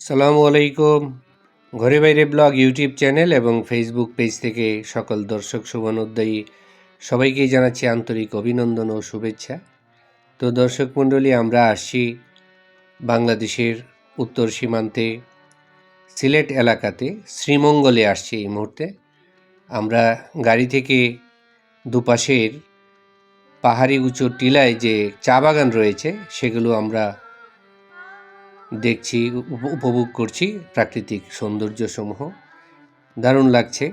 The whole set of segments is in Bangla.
সালামু আলাইকুম। ঘরে বাইরে ব্লগ, ইউটিউব চ্যানেল এবং ফেসবুক পেজ থেকে সকল দর্শক শুভানুদ্দায়ী সবাইকেই জানাচ্ছি আন্তরিক অভিনন্দন ও শুভেচ্ছা। তো দর্শক মণ্ডলী, আমরা আসছি বাংলাদেশের উত্তর সীমান্তে, সিলেট এলাকাতে, শ্রীমঙ্গলে আসছি এই মুহূর্তে। আমরা গাড়ি থেকে দুপাশের পাহাড়ি উঁচু টিলায় যে চা বাগান রয়েছে, সেগুলো আমরা দেখছি, উপ- উপভোগ করছি প্রাকৃতিক সৌন্দর্যসমূহ। দারুণ লাগছে।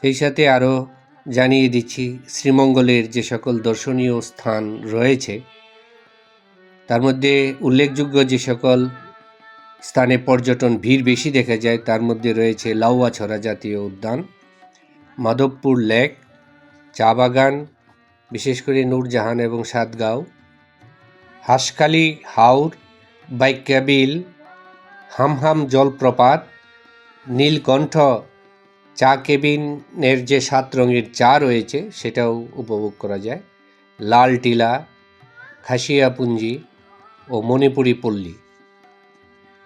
সেই সাথে আরও জানিয়ে দিচ্ছি, শ্রীমঙ্গলের যে সকল দর্শনীয় স্থান রয়েছে, তার মধ্যে উল্লেখযোগ্য যে সকল স্থানে পর্যটন ভিড় বেশি দেখা যায়, তার মধ্যে রয়েছে লাউয়াছড়া জাতীয় উদ্যান, মাধবপুর লেক, চা বাগান, বিশেষ করে নূরজাহান এবং সাতগাঁও হাসকালি হাওর বাইক্যাবিল হামহাম জলপ্রপাত, নীলকণ্ঠ, চা কেবিনের যে সাত রঙের চা রয়েছে সেটাও উপভোগ করা যায়। লাল টিলা, খাসিয়াপুঞ্জি ও মণিপুরি পল্লী।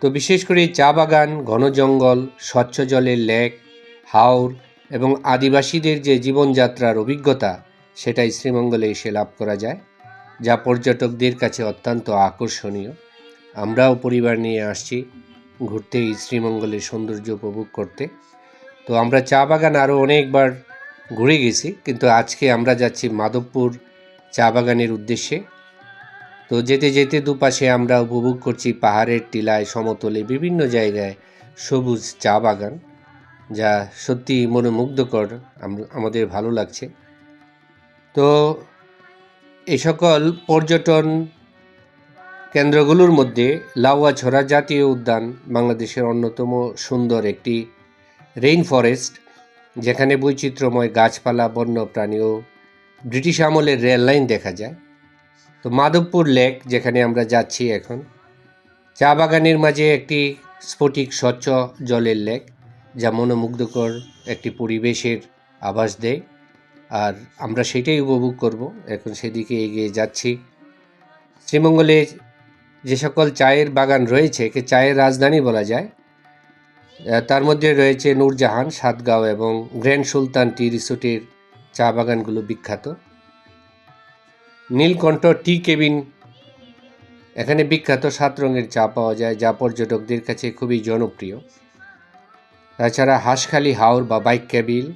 তো বিশেষ করে চা বাগান, ঘন জঙ্গল, স্বচ্ছ জলের লেক, হাওর এবং আদিবাসীদের যে জীবনযাত্রার অভিজ্ঞতা, সেটাই শ্রীমঙ্গলে এসে লাভ করা যায়, যা পর্যটকদের কাছে অত্যন্ত আকর্ষণীয়। আমরাও পরিবার নিয়ে আসছি ঘুরতে এই শ্রীমঙ্গলের সৌন্দর্য উপভোগ করতে। তো আমরা চা বাগান আরও অনেকবার ঘুরে গেছি, কিন্তু আজকে আমরা যাচ্ছি মাধবপুর চা বাগানের উদ্দেশ্যে। তো যেতে যেতে দুপাশে আমরা উপভোগ করছি পাহাড়ের টিলায়, সমতলে বিভিন্ন জায়গায় সবুজ চা বাগান, যা সত্যি মনোমুগ্ধকর, আম- আমাদের ভালো লাগছে। তো এ সকল পর্যটন কেন্দ্রগুলোর মধ্যে লাউয়াছড়া জাতীয় উদ্যান বাংলাদেশের অন্যতম সুন্দর একটি রেইন ফরেস্ট যেখানে বৈচিত্র্যময় গাছপালা, বন্যপ্রাণী ও ব্রিটিশ আমলের রেল লাইন দেখা যায়। তো মাধবপুর লেক, যেখানে আমরা যাচ্ছি এখন, চা বাগানের মাঝে একটি স্ফটিক স্বচ্ছ জলের লেক, যা মনোমুগ্ধকর একটি পরিবেশের আভাস দেয়। আর আমরা সেটাই উপভোগ করব। এখন সেদিকে এগিয়ে যাচ্ছি। শ্রীমঙ্গলে যে সকল চায়ের বাগান রয়েছে, একে চায়ের রাজধানী বলা যায় তার মধ্যে রয়েছে নূরজাহান, সাতগাঁও এবং গ্র্যান্ড সুলতান টি রিসোর্টের চা বাগানগুলো বিখ্যাত। নীলকণ্ঠ টি কেবিন এখানে বিখ্যাত, সাত রঙের চা পাওয়া যায়, যা পর্যটকদের কাছে খুবই জনপ্রিয়। তাছাড়া হাঁসখালি হাওর বা বাইক ক্যাবিল,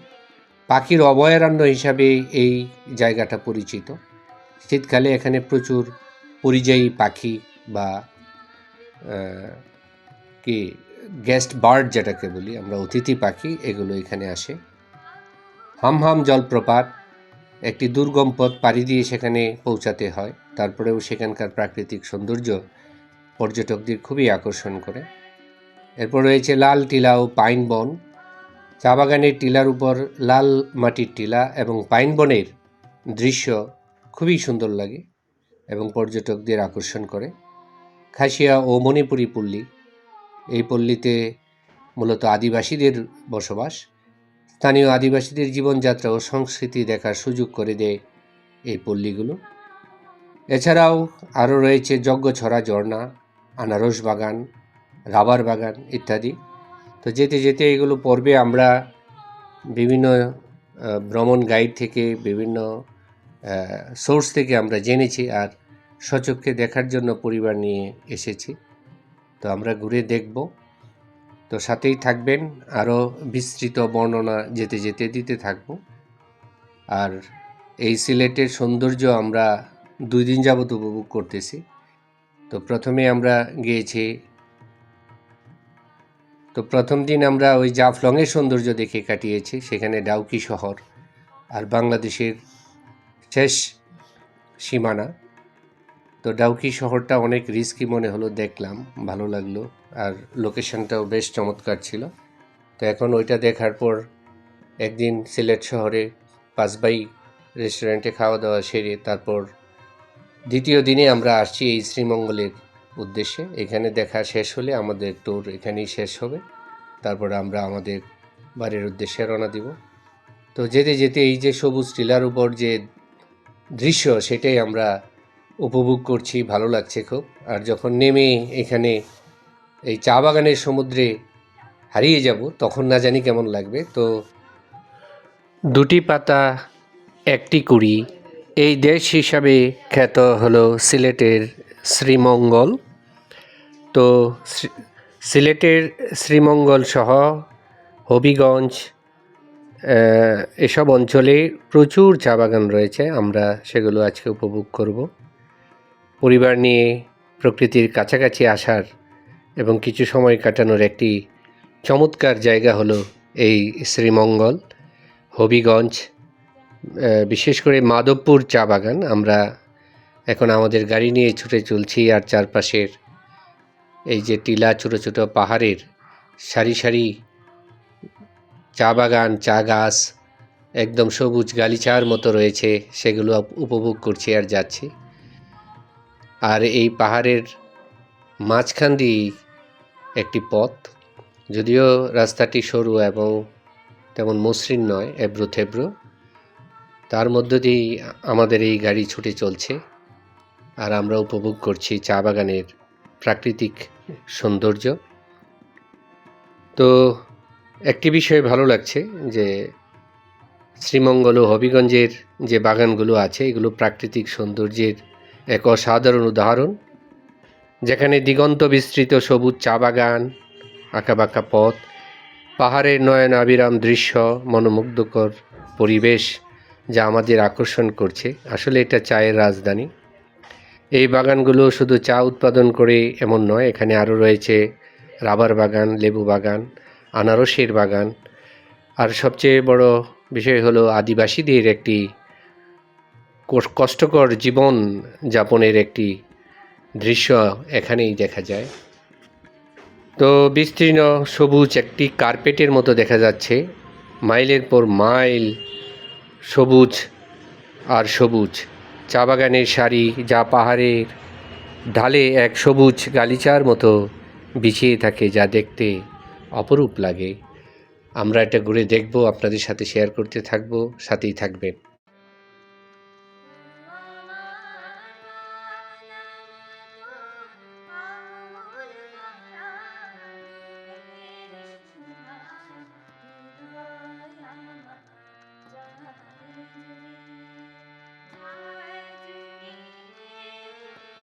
পাখির অভয়ারণ্য হিসাবে এই জায়গাটা পরিচিত। শীতকালে এখানে প্রচুর পরিযায়ী পাখি বা কি গেস্ট বার্ড যেটাকে বলি, আমরা অতিথি পাখি, এগুলো এখানে আসে। হামহাম জলপ্রপাত, একটি দুর্গম পথ পাড়ি দিয়ে সেখানে পৌঁছাতে হয়। তারপরেও সেখানকার প্রাকৃতিক সৌন্দর্য পর্যটকদের খুবই আকর্ষণ করে। এরপর রয়েছে লাল টিলা ও পাইন বন। চা বাগানের টিলার উপর লাল মাটির টিলা এবং পাইন বনের দৃশ্য খুবই সুন্দর লাগে এবং পর্যটকদের আকর্ষণ করে। খাসিয়া ও মণিপুরী পল্লী। এই পল্লীতে মূলত আদিবাসীদের বসবাস। স্থানীয় আদিবাসীদের জীবনযাত্রা ও সংস্কৃতি দেখার সুযোগ করে দেয় এই পল্লীগুলো। এছাড়াও আরও রয়েছে যজ্ঞছড়া, ঝর্ণা, আনারস বাগান, রাবার বাগান ইত্যাদি। তো যেতে যেতে এগুলো পর্বে আমরা বিভিন্ন ভ্রমণ গাইড থেকে বিভিন্ন সোর্স থেকে আমরা জেনেছি আর সচক্ষে দেখার জন্য পরিবার নিয়ে এসেছি। তো আমরা ঘুরে দেখব। তো সাথেই থাকবেন, আরও বিস্তৃত বর্ণনা যেতে যেতে দিতে থাকব। আর এই সিলেটের সৌন্দর্য আমরা দুই দিন যাবত উপভোগ করতেছি। তো প্রথমে আমরা গিয়েছি, তো প্রথম দিন আমরা ওই জাফলংয়ের সৌন্দর্য দেখে কাটিয়েছি, সেখানে ডাউকি শহর আর বাংলাদেশের শেষ সীমানা। তো ডাউকি শহরটা অনেক রিস্কি মনে হলো, দেখলাম, ভালো লাগল, আর লোকেশনটাও বেশ চমৎকার ছিল। তো এখন ওইটা দেখার পর একদিন সিলেট শহরে পাঁচবাই রেস্টুরেন্টে খাওয়া দাওয়া সেরে তারপর দ্বিতীয় দিনে আমরা আসছি এই শ্রীমঙ্গলের উদ্দেশ্যে। এখানে দেখা শেষ হলে আমাদের ট্যুর এখানেই শেষ হবে। তারপর আমরা আমাদের বাড়ির উদ্দেশ্যে রওনা দিব। তো যেতে যেতে এই যে সবুজ টিলার উপর যে দৃশ্য, সেটাই আমরা উপভোগ করছি, ভালো লাগছে খুব। আর যখন নেমে এখানে এই চা বাগানের সমুদ্রে হারিয়ে যাব, তখন না জানি কেমন লাগবে। তো দুটি পাতা, একটি কুড়ি, এই দেশ হিসাবে খ্যাত হলো সিলেটের শ্রীমঙ্গল। তো সিলেটের শ্রীমঙ্গল সহ হবিগঞ্জ এসব অঞ্চলে প্রচুর চা বাগান রয়েছে, আমরা সেগুলো আজকে উপভোগ করব। পরিবার নিয়ে প্রকৃতির কাছাকাছি আসার এবং কিছু সময় কাটানোর একটি চমৎকার জায়গা হলো এই শ্রীমঙ্গল, হবিগঞ্জ বিশেষ করে মাধবপুর চা বাগান। আমরা এখন আমাদের গাড়ি নিয়ে ছুটে চলছি আর চারপাশের এই যে টিলা ছোটো ছোটো পাহাড়ের সারি সারি চা বাগান, চা গাছ, একদম সবুজ গালিচার মতো রয়েছে, সেগুলো উপভোগ করছি আর যাচ্ছি। আর এই পাহাড়ের মাঝখান দিয়েই একটি পথ। যদিও রাস্তাটি সরু এবং তেমন মসৃণ নয় এব্রো থেবড়ো, তার মধ্য দিয়েই আমাদের এই গাড়ি ছুটে চলছে। আর আমরা উপভোগ করছি চা বাগানের প্রাকৃতিক সৌন্দর্য। তো একটি বিষয় ভালো লাগছে যে শ্রীমঙ্গল ও হবিগঞ্জের যে বাগানগুলো আছে, এগুলো প্রাকৃতিক সৌন্দর্যের এক অসাধারণ উদাহরণ, যেখানে দিগন্ত বিস্তৃত সবুজ চা বাগান, আঁকাবাঁকা পথ, পাহাড়ের নয়ন আবিরাম দৃশ্য, মনোমুগ্ধকর পরিবেশ যা আমাদের আকর্ষণ করছে। আসলে এটা চায়ের রাজধানী। এই বাগানগুলো শুধু চা উৎপাদন করে এমন নয়, এখানে আরও রয়েছে রাবার বাগান, লেবু বাগান, আনারসের বাগান। আর সবচেয়ে বড় বিষয় হলো আদিবাসীদের একটি কষ্টকর জীবন যাপনের একটি দৃশ্য এখানেই দেখা যায়। তো বিস্তীর্ণ সবুজ একটি কার্পেটের মতো দেখা যাচ্ছে। মাইলের পর মাইল সবুজ আর সবুজ। চা বাগানের সারি যা পাহাড়ের ঢালে এক সবুজ গালিচার মতো বিছিয়ে থাকে যা দেখতে অপরূপ লাগে। আমরা এটা ঘুরে দেখব, আপনাদের সাথে শেয়ার করতে থাকব, সাথেই থাকবেন।